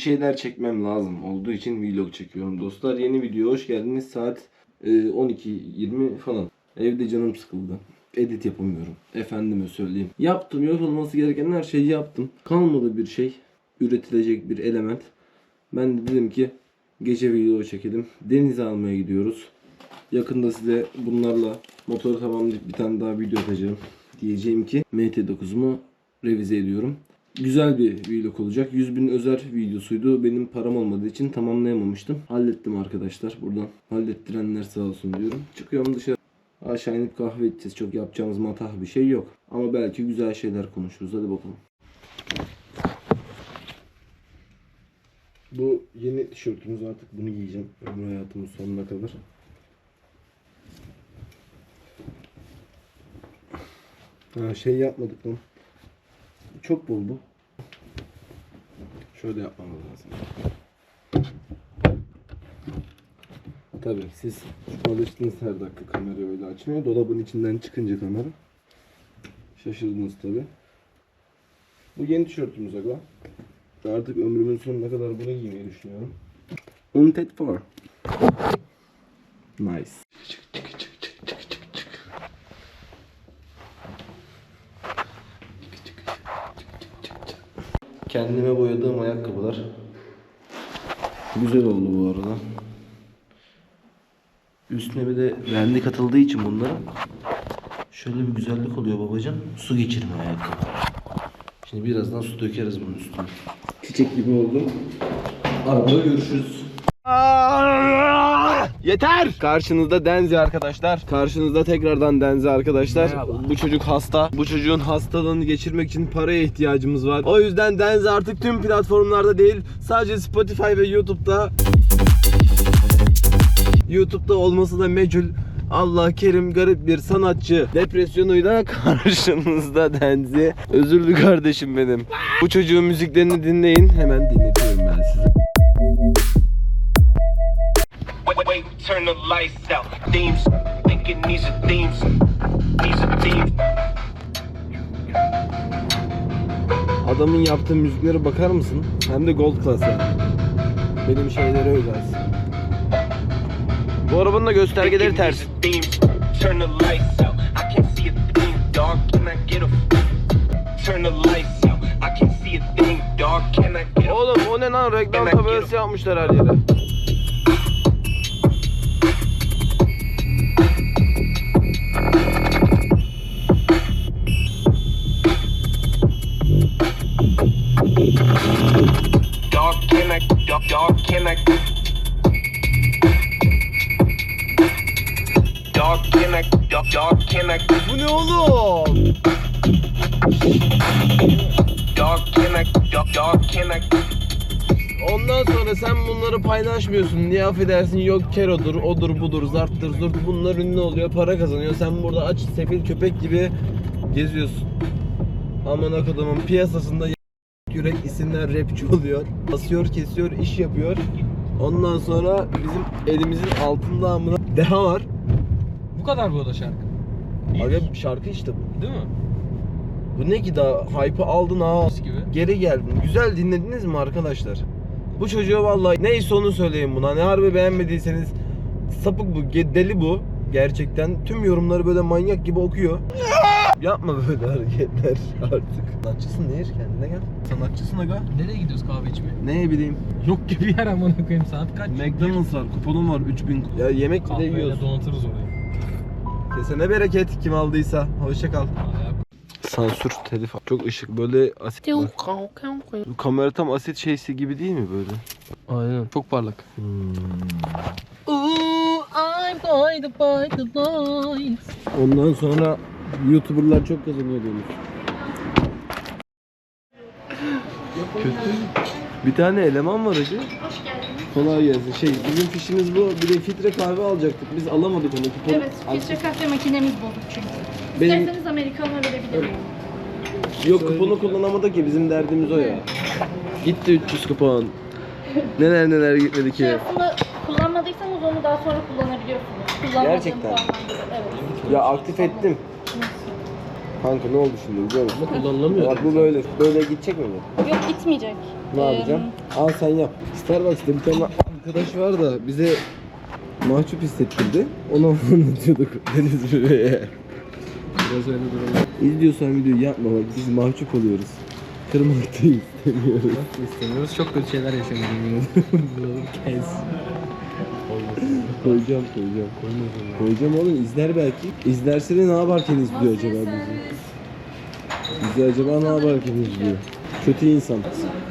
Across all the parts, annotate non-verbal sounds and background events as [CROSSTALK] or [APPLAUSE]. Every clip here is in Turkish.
şeyler çekmem lazım olduğu için vlog çekiyorum dostlar. Yeni video hoş geldiniz. Saat e, 12.20 falan. Evde canım sıkıldı. Edit yapamıyorum. Efendime söyleyeyim. Yaptım. Yapılması gereken her şeyi yaptım. Kalmadı bir şey. Üretilecek bir element. Ben de dedim ki gece video çekelim. Denize almaya gidiyoruz. Yakında size bunlarla motoru tamamlayıp bir tane daha video atacağım. Diyeceğim ki MT9'umu revize ediyorum. Güzel bir vlog olacak. 100 bin özel videosuydu. Benim param olmadığı için tamamlayamamıştım. Hallettim arkadaşlar. Buradan hallettirenler sağ olsun diyorum. Çıkıyorum dışarı. Aşağı inip kahve içeceğiz. Çok yapacağımız matah bir şey yok. Ama belki güzel şeyler konuşuruz. Hadi bakalım. Bu yeni tişörtümüz artık bunu giyeceğim. Ömrü hayatımın sonuna kadar. Ha şey yapmadık lan. Çok bol bu. Şöyle yapmamız lazım. Tabii siz alıştınız her dakika kamerayı öyle açmıyor. Dolabın içinden çıkınca kamera. Şaşırdınız tabii. Bu yeni tişörtümüz aga. Artık ömrümün sonuna kadar bunu giymeyi düşünüyorum. Unted for. Nice. Kendime boyadığım ayakkabılar. Güzel oldu bu arada. Üstüne bir de rendi katıldığı için bunların şöyle bir güzellik oluyor babacığım. Su geçirme ayakkabı. Şimdi birazdan su dökeriz bunun üstüne. Çiçek gibi oldu. Arabada görüşürüz. [LAUGHS] Yeter! Karşınızda Denzi arkadaşlar. Karşınızda tekrardan Denzi arkadaşlar. Bu çocuk hasta. Bu çocuğun hastalığını geçirmek için paraya ihtiyacımız var. O yüzden Denzi artık tüm platformlarda değil, sadece Spotify ve YouTube'da. YouTube'da olması da mecul. Allah kerim garip bir sanatçı depresyonuyla [LAUGHS] karşınızda Denzi. Özürlü kardeşim benim. Bu çocuğun müziklerini dinleyin. Hemen dinletiyorum ben size. Turn the lights out. Themes, thinking these are themes. These are themes. Adamın yaptığı müziklere bakar mısın? Hem de gold class yani. Benim şeylere özel. Bu arabanın da göstergeleri ters. these are themes. Turn the lights out. I can't see a thing, dog. Can I get a? Turn the lights out. I can't see a thing, dog. Can I get a? Oğlum o ne lan reklam tabelası yapmışlar her yere. Dog, can I? Dog, dog, can I? Bu ne oğlum? I? Dog, dog, can I? Ondan sonra sen bunları paylaşmıyorsun. Niye affedersin yok kerodur, odur budur, zarttır, zurt. Bunlar ünlü oluyor, para kazanıyor. Sen burada aç sefil köpek gibi geziyorsun. Aman akadamın piyasasında yürek isimler rapçi oluyor. Basıyor, kesiyor, iş yapıyor. Ondan sonra bizim elimizin altında amına deha var. Bu kadar bu da şarkı. Aga şarkı işte bu. Değil mi? Bu ne ki daha hype'ı aldın ha. Gibi. Geri geldin. Güzel dinlediniz mi arkadaşlar? Bu çocuğa vallahi neyse onu söyleyin buna. Ne harbi beğenmediyseniz sapık bu, deli bu. Gerçekten tüm yorumları böyle manyak gibi okuyor. Yapma böyle hareketler artık. Sanatçısın Nehir kendine gel. Sanatçısın aga. Nereye gidiyoruz kahve içmeye? Ne bileyim. Yok gibi yer amına koyayım saat kaç? McDonald's var, kuponum var 3000. Ya yemek bile Kahveyle yiyoruz. donatırız orayı. Kesene bereket kim aldıysa. Hoşça kal. Sansür telif. Çok ışık böyle asit var. Bu kamera tam asit şeysi gibi değil mi böyle? Aynen. Çok parlak. Hmm. Ooh, I'm blinded by the lights. Ondan sonra YouTuber'lar çok kazanıyor demiş. Kötü. Bir tane eleman var hacı. Kolay gelsin. Şey bizim fişimiz bu. Bir de filtre kahve alacaktık. Biz alamadık onu. Kupon Evet, filtre kahve makinemiz bozuk çünkü. Benim- İsterseniz Amerikan'a verebilirim. Yok kuponu kullanamadık ya bizim derdimiz o ya. Gitti 300 kupon. Neler neler gitmedi Şey ki. aslında kullanmadıysanız onu daha sonra kullanabiliyorsunuz. Kullanmadığım Gerçekten. Evet. Ya aktif ettim. Kanka ne oldu şimdi biliyor musun? Kullanılamıyor. Bak bu böyle. Böyle gidecek mi bu? Yok gitmeyecek. Ne Ee, yapacağım? Al sen yap. Starbucks'ta bir tane arkadaş var da bize mahcup hissettirdi. Onu [LAUGHS] anlatıyorduk Deniz Bebe'ye. Biraz öyle durumda. İzliyorsan videoyu yapma bak biz mahcup oluyoruz. Kırmak da istemiyoruz. istemiyoruz. Çok kötü şeyler yemin ediyorum. [LAUGHS] Kes. Koyacağım koyacağım. Koyacağım oğlum izler belki. İzlerse de ne yaparken izliyor acaba bizi? Bizi acaba ne yaparken izliyor? Kötü insan.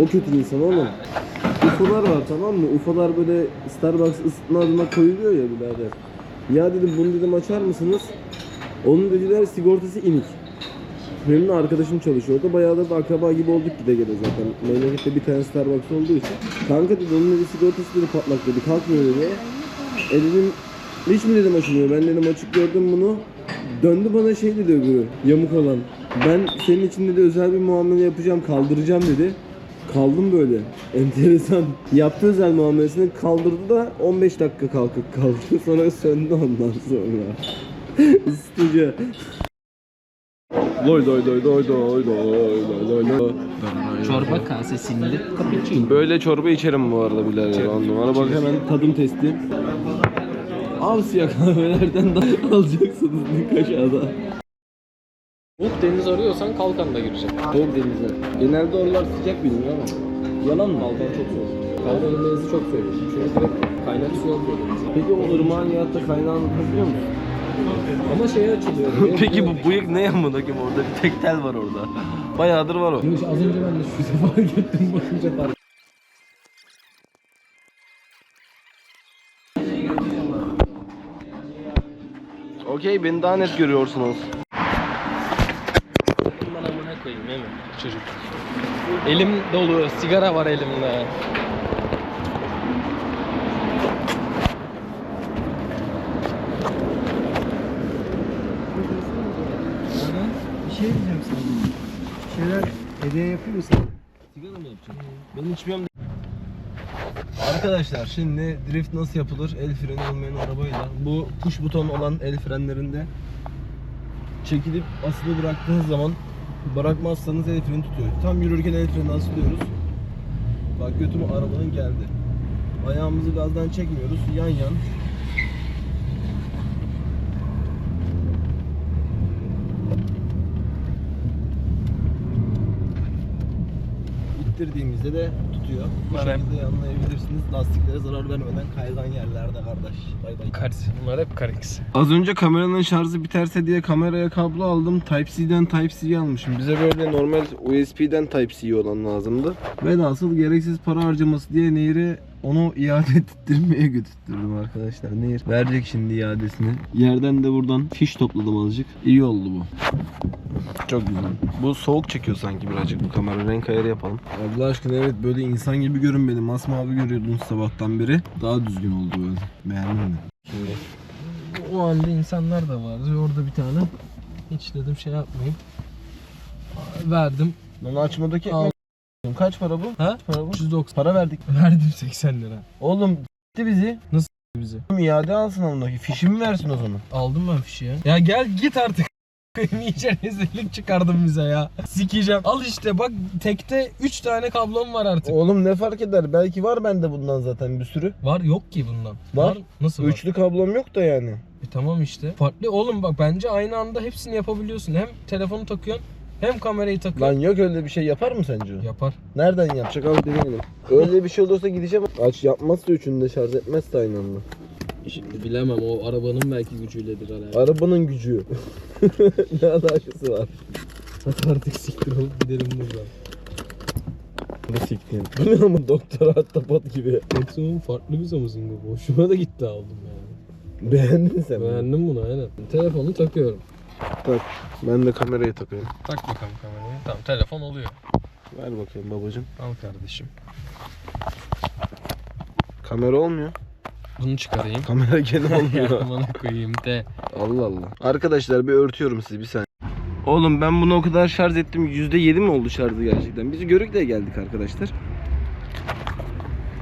O kötü insan oğlum. UFO'lar var tamam mı? UFO'lar böyle Starbucks ısıtma adına koyuluyor ya birader. Ya dedim bunu dedim açar mısınız? Onun dediler sigortası inik. Benim de arkadaşım çalışıyor orada. Bayağı da akraba gibi olduk gide gele zaten. Memlekette bir tane Starbucks olduğu için. Kanka dedi onun dedi sigortası dedi patlak dedi. Kalkmıyor dedi. E dedim hiç mi dedim açılmıyor? Ben dedim açık gördüm bunu. Döndü bana şey dedi öbürü yamuk olan. Ben senin için dedi özel bir muamele yapacağım kaldıracağım dedi. Kaldım böyle. [LAUGHS] Enteresan. Yaptı özel muamelesini kaldırdı da 15 dakika kalkıp kaldı. [LAUGHS] Sonra söndü ondan sonra. [LAUGHS] Isıtıcı. Loy loy loy loy loy loy loy loy loy. Çorba kasesinde cappuccino. Böyle çorba içerim bu arada birader. On numara bak hemen tadım testi. Avsiya kahvelerden de [LAUGHS] alacaksınız birkaç ada. Soğuk deniz arıyorsan kalkan da girecek. Soğuk denize. Genelde oralar sıcak bilinir ama. Yalan mı? Kalkan çok soğuk. Kalkanın denizi çok soğuk. Çünkü direkt kaynak su yapıyor denize. Peki o ırmağın ya da kaynağını biliyor musun? Ama şeye açılıyor. [LAUGHS] Peki bu bıyık ne amına koyayım orada bir tek tel var orada. Bayağıdır var o. Yok, Az önce ben de şu [LAUGHS] fark ettim bakınca fark Okey beni daha net görüyorsunuz. Ben amına koyayım değil mi çocuk? Elim dolu, sigara var elimde. Bir şey diyeceğim sana. Bir şeyler hediye yapıyor musun? Sigara mı yapacağım? Ben içmiyorum. Arkadaşlar şimdi drift nasıl yapılır? El freni olmayan arabayla. Bu push buton olan el frenlerinde çekilip asılı bıraktığınız zaman bırakmazsanız el freni tutuyor. Tam yürürken el freni asılıyoruz. Bak götüm arabanın geldi. Ayağımızı gazdan çekmiyoruz. Yan yan. İttirdiğimizde de tutuyor. Bu hep. şekilde yanlayabilirsiniz. Lastiklere zarar vermeden kaygan yerlerde kardeş. Bay bay. Karısı. Bunlar hep karısı. Az önce kameranın şarjı biterse diye kameraya kablo aldım. Type-C'den Type-C'yi almışım. Bize böyle normal USB'den Type-C olan lazımdı. Velhasıl gereksiz para harcaması diye Nehir'e onu iade ettirmeye götürdüm arkadaşlar. Nehir verecek şimdi iadesini. Yerden de buradan fiş topladım azıcık. İyi oldu bu. Çok güzel. Bu soğuk çekiyor sanki birazcık bu kamera. Renk ayarı yapalım. Allah aşkına evet böyle insan gibi görün beni. Masmavi görüyordun sabahtan beri. Daha düzgün oldu böyle. Beğendin mi? Şimdi O anda insanlar da vardı. Orada bir tane. Hiç dedim şey yapmayayım. Verdim. Lan açmadaki ekmek. Kaç para bu? Ha? Para bu. 390. Para verdik. [LAUGHS] Verdim 80 lira. Oğlum gitti bizi. Bize. İade alsın ondaki. Fişimi versin o zaman. Aldım ben fişi ya. Ya gel git artık. [LAUGHS] İyice rezillik çıkardın bize ya. Sikeceğim. Al işte bak tekte 3 tane kablom var artık. Oğlum ne fark eder? Belki var bende bundan zaten bir sürü. Var yok ki bundan. Var. Nasıl var? Üçlü kablom yok da yani. E tamam işte. Farklı oğlum bak bence aynı anda hepsini yapabiliyorsun. Hem telefonu takıyorsun hem kamerayı takıyorsun. Lan yok öyle bir şey yapar mı sence o? Yapar. Nereden yapacak abi deneyelim. Öyle bir şey olursa gideceğim. Aç yapmazsa üçünü de şarj etmezse aynı anda. Şimdi bilemem o arabanın belki gücüyledir hala. Arabanın gücü. [LAUGHS] ne alakası var? Hadi artık siktir olup gidelim buradan. Bu siktin. Bu ne ama doktor ahtapot gibi. Maksimum farklı bir Samsung bu. Hoşuma da gitti aldım yani. Beğendin sen bunu. Beğendim bunu aynen. Telefonu takıyorum. Tak. Ben de kamerayı takayım. Tak bakalım kamerayı. Tamam telefon oluyor. Ver bakayım babacım. Al kardeşim. Kamera olmuyor. Bunu çıkarayım. Kamera gene [LAUGHS] olmuyor. Amına koyayım de. Allah Allah. Arkadaşlar bir örtüyorum sizi bir saniye. Oğlum ben bunu o kadar şarj ettim. %7 mi oldu şarjı gerçekten? Biz Görükle'ye geldik arkadaşlar.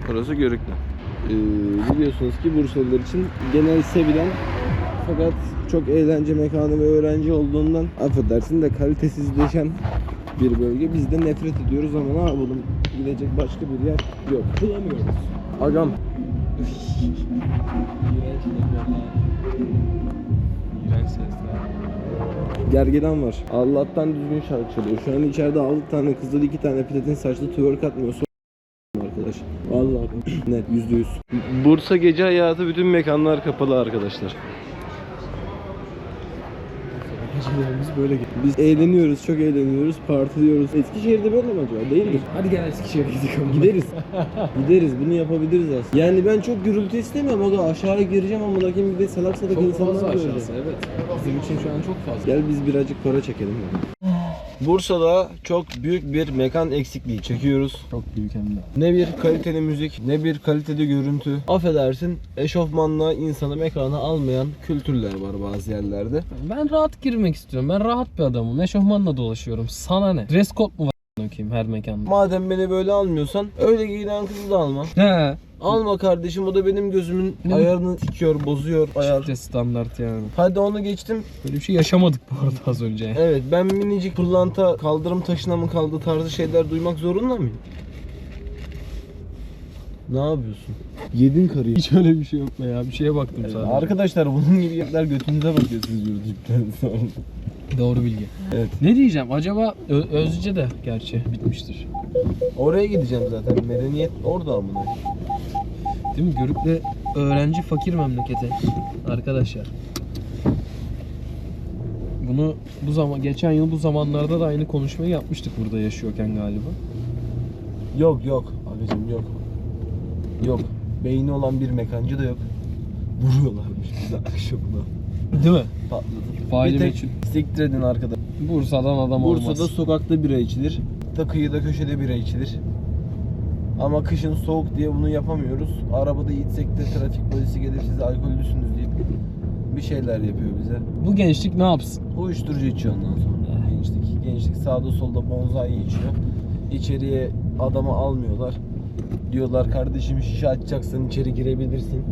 Burası Görükle. Ee, biliyorsunuz ki Bursalılar için genel sevilen fakat çok eğlence mekanı ve öğrenci olduğundan affedersin de kalitesizleşen bir bölge. Biz de nefret ediyoruz ama ne yapalım? Gidecek başka bir yer yok. Bulamıyoruz. Agam. Gergedan var. Allah'tan düzgün şarkı çalıyor. Şu an içeride 6 tane kızıl 2 tane platin saçlı twerk atmıyor. So- arkadaş. Vallahi [CLEARS THROAT] net yüzde yüz. Bursa gece hayatı bütün mekanlar kapalı arkadaşlar. Gecelerimiz böyle geçiyor. Biz eğleniyoruz, çok eğleniyoruz, partiliyoruz. Eskişehir'de böyle mi acaba? Değildir. Hadi gel Eskişehir'e gidelim. Gideriz. Gideriz. Bunu yapabiliriz aslında. Yani ben çok gürültü istemiyorum aga. Aşağıya gireceğim ama lakin bir de salak salak Çok insanlar fazla göreceğim. aşağısı evet. Bizim için şu an çok fazla. Gel biz birazcık para çekelim. Bursa'da çok büyük bir mekan eksikliği çekiyoruz. Çok büyük hem de. Ne bir kaliteli müzik, ne bir kaliteli görüntü. Affedersin, eşofmanla insanı mekana almayan kültürler var bazı yerlerde. Ben rahat girmek istiyorum. Ben rahat bir adamım. Eşofmanla dolaşıyorum. Sana ne? Dress code mu var bakayım her mekanda? Madem beni böyle almıyorsan, öyle giyinen kızı da alma. He. Alma kardeşim, o da benim gözümün Ne? ayarını sikiyor, bozuyor. Ayar. İşte standart yani. Hadi onu geçtim. Böyle bir şey yaşamadık bu arada az önce. Evet, ben minicik pırlanta kaldırım taşına mı kaldı tarzı şeyler duymak zorunda mıyım? Ne yapıyorsun? Yedin karıyı. Hiç öyle bir şey yok be ya. Bir şeye baktım sadece. Arkadaşlar bunun gibi yerler götünüze bakıyorsunuz YouTube'dan sonra. Doğru bilgi. Evet. Ne diyeceğim? Acaba Ö- Özce de gerçi bitmiştir. Oraya gideceğim zaten. Medeniyet orada amına. Değil mi? Görükle öğrenci fakir memleketi. Arkadaşlar. Bunu bu zaman geçen yıl bu zamanlarda da aynı konuşmayı yapmıştık burada yaşıyorken galiba. Yok yok. Abicim yok. Yok. Beyni olan bir mekancı da yok. Vuruyorlarmış bize akşamına. Değil mi? Patladı. Faili bir tek meçhul. siktir edin arkadaş. Bursa'dan adam Bursa'da olmaz. sokakta bira içilir. Da kıyıda köşede bira içilir. Ama kışın soğuk diye bunu yapamıyoruz. Arabada içsek de trafik polisi gelir size alkollüsünüz deyip bir şeyler yapıyor bize. Bu gençlik ne yapsın? Uyuşturucu içiyor ondan sonra gençlik. Gençlik sağda solda bonzai içiyor. İçeriye adamı almıyorlar. Diyorlar kardeşim şişe açacaksan içeri girebilirsin.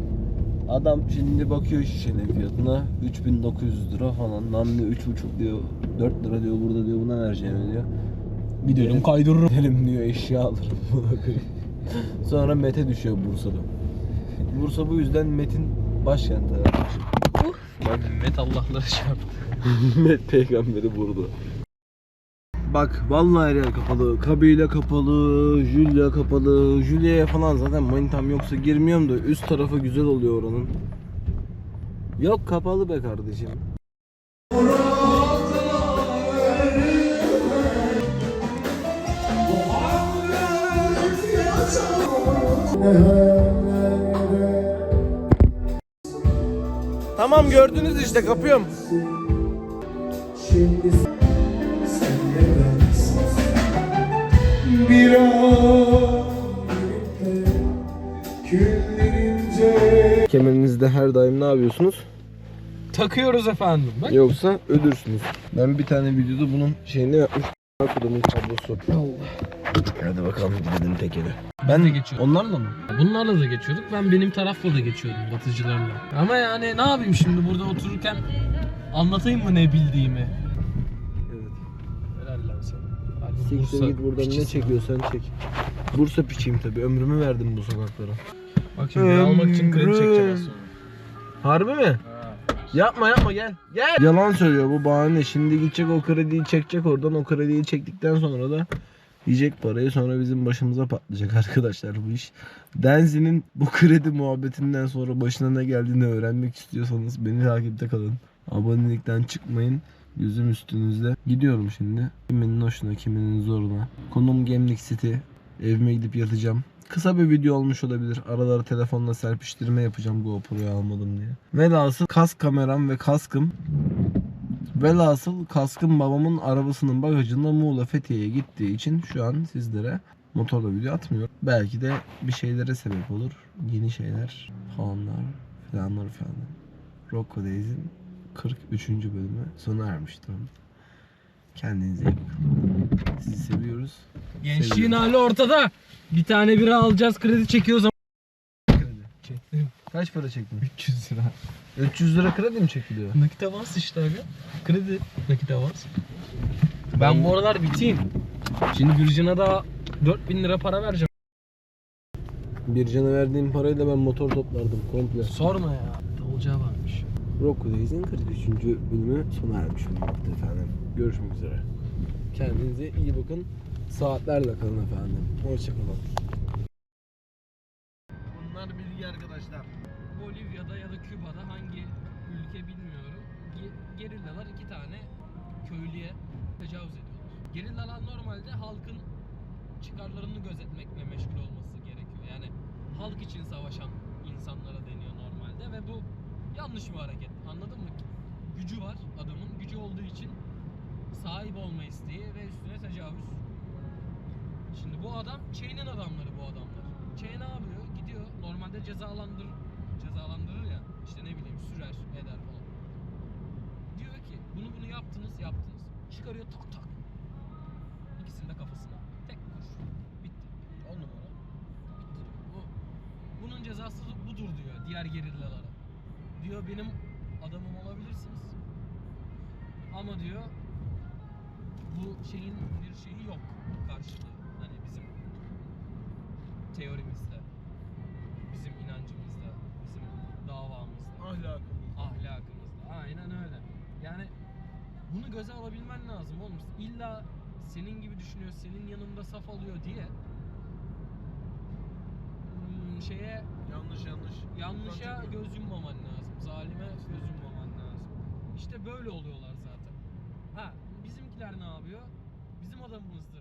Adam şimdi bakıyor şişenin fiyatına 3900 lira falan. Lan diyor 3,5 diyor 4 lira diyor burada diyor buna vereceğim diyor. Bir dönüm kaydırırım. Gidelim diyor eşya alırım buna. [LAUGHS] Sonra Mete düşüyor Bursa'da. Bursa bu yüzden Met'in başkenti arkadaşım. Mehmet Allah'ları çarptı. [LAUGHS] Met peygamberi burada. Bak vallahi her yer kapalı. Kabile kapalı, Julia kapalı. Julia'ya falan zaten manitam yoksa girmiyorum da üst tarafı güzel oluyor oranın. Yok kapalı be kardeşim. Tamam gördünüz işte kapıyorum. Bir an Kemerinizde her daim ne yapıyorsunuz? Takıyoruz efendim. Bak. Yoksa ölürsünüz. Ben bir tane videoda bunun şeyini yapmış. Kudumun kablosu. Hadi bakalım gidelim tekeri. Ben de geçiyordum. Onlarla mı? Bunlarla da geçiyorduk. Ben benim tarafla da geçiyordum batıcılarla. Ama yani ne yapayım şimdi burada otururken anlatayım mı ne bildiğimi? Siktir Bursa git buradan ne piçisin. çekiyorsan çek. Bursa piçiyim tabi. Ömrümü verdim bu sokaklara. Bak şimdi beni almak için kredi çekeceğim az sonra. Harbi mi? Yapma yapma gel. Gel. Yalan söylüyor bu bahane. Şimdi gidecek o krediyi çekecek oradan. O krediyi çektikten sonra da yiyecek parayı sonra bizim başımıza patlayacak arkadaşlar bu iş. Denzi'nin bu kredi muhabbetinden sonra başına ne geldiğini öğrenmek istiyorsanız beni takipte kalın. Abonelikten çıkmayın. Yüzüm üstünüzde. Gidiyorum şimdi. Kiminin hoşuna, kiminin zoruna. Konum Gemlik City. Evime gidip yatacağım. Kısa bir video olmuş olabilir. Aralara telefonla serpiştirme yapacağım GoPro'yu almadım diye. Velhasıl kask kameram ve kaskım Velhasıl kaskım babamın arabasının bagajında Muğla Fethiye'ye gittiği için şu an sizlere motorla video atmıyor. Belki de bir şeylere sebep olur. Yeni şeyler falanlar falanlar falan. Rocco Days'in 43. bölümü sona ermiştir. Kendinize iyi bakın. Sizi seviyoruz. Gençliğin hali ortada. Bir tane bira alacağız kredi çekiyoruz ama Çektim. Kaç para çektin? 300 lira. 300 lira kredi mi çekiliyor? Nakit avans işte abi. Kredi nakit avans. Ben bu aralar biteyim. Şimdi Virgin'a da 4000 lira para vereceğim. Bir cana verdiğim parayla ben motor toplardım komple. Sorma ya. Olacağı varmış. Rock Days'in 43. bölümü sona ermiş olmakta efendim. Görüşmek üzere. Kendinize iyi bakın. Saatlerle kalın efendim. Hoşçakalın. Bunlar bilgi arkadaşlar. Bolivya'da ya da Küba'da hangi ülke bilmiyorum. Ge- Gerillalar iki tane köylüye tecavüz ediyorlar. Gerillalar normalde halkın çıkarlarını gözetmekle meşgul olması gerekiyor. Yani halk için savaşan insanlara deniyor normalde ve bu yanlış bir hareket. Anladın mı? Gücü var adamın. Gücü olduğu için sahip olma isteği ve üstüne tecavüz. Şimdi bu adam Chain'in adamları bu adamlar. Chain ne yapıyor? Gidiyor normalde cezalandırır cezalandırır ya. İşte ne bileyim sürer eder falan. Diyor ki bunu bunu yaptınız yaptınız. Çıkarıyor tak tak. İkisinin de kafasına. Tek kuş. Bitti. On numara. Bitti. Bu, bunun cezası budur diyor diğer gerillalara. Diyor benim adamım olabilirsiniz. Ama diyor bu şeyin bir şeyi yok karşılığı. Hani bizim teorimizde, bizim inancımızda, bizim davamızda, Ahlakımız. ahlakımızda. Aynen öyle. Yani bunu göze alabilmen lazım oğlum. İlla senin gibi düşünüyor, senin yanında saf alıyor diye şeye Yanlış yanlış. yanlışa göz yummaman lazım. Zalime göz yummaman lazım. İşte böyle oluyorlar zaten. Ha bizimkiler ne yapıyor? Bizim adamımızdır